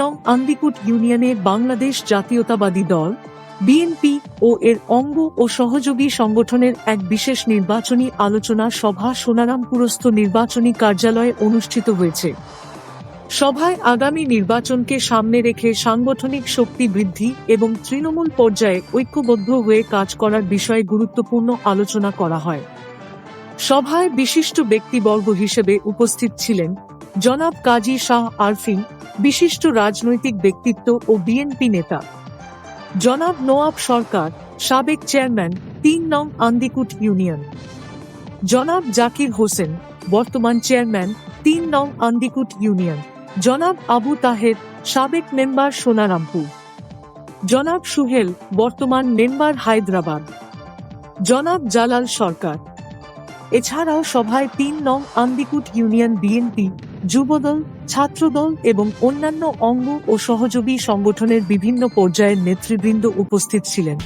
নং আন্দিকুট ইউনিয়নে বাংলাদেশ জাতীয়তাবাদী দল, বিএনপি ও এর অঙ্গ ও সহযোগী সংগঠনের এক বিশেষ নির্বাচনী আলোচনা সভা সোনারামপুরস্থ নির্বাচনী কার্যালয়ে অনুষ্ঠিত হয়েছে। সভায় আগামী নির্বাচনকে সামনে রেখে সাংগঠনিক শক্তি বৃদ্ধি এবং তৃণমূল পর্যায়ে ঐক্যবদ্ধ হয়ে কাজ করার বিষয়ে গুরুত্বপূর্ণ আলোচনা করা হয়। সভায় বিশিষ্ট ব্যক্তিবর্গ হিসেবে উপস্থিত ছিলেন জনাব কাজী শাহ আরফিন বিশিষ্ট রাজনৈতিক ব্যক্তিত্ব ও বিএনপি নেতা। জনাব নোয়াব সরকার, সাবেক চেয়ারম্যান, তিন নং আন্দিকুট ইউনিয়ন। জনাব জাকির হোসেন, বর্তমান চেয়ারম্যান, তিন নং আন্দিকুট ইউনিয়ন। জনাব আবু তাহের, সাবেক মেম্বার সোনারামপুর। জনাব সুহেল, বর্তমান মেম্বার হায়দ্রাবাদ। জনাব জালাল সরকার। এছাড়াও সভায় তিন নং আন্দিকুট ইউনিয়ন বিএনপি যুবদল ছাত্রদল এবং অন্যান্য অঙ্গ ও সহযোগী সংগঠনের বিভিন্ন পর্যায়ের নেতৃবৃন্দ উপস্থিত ছিলেন।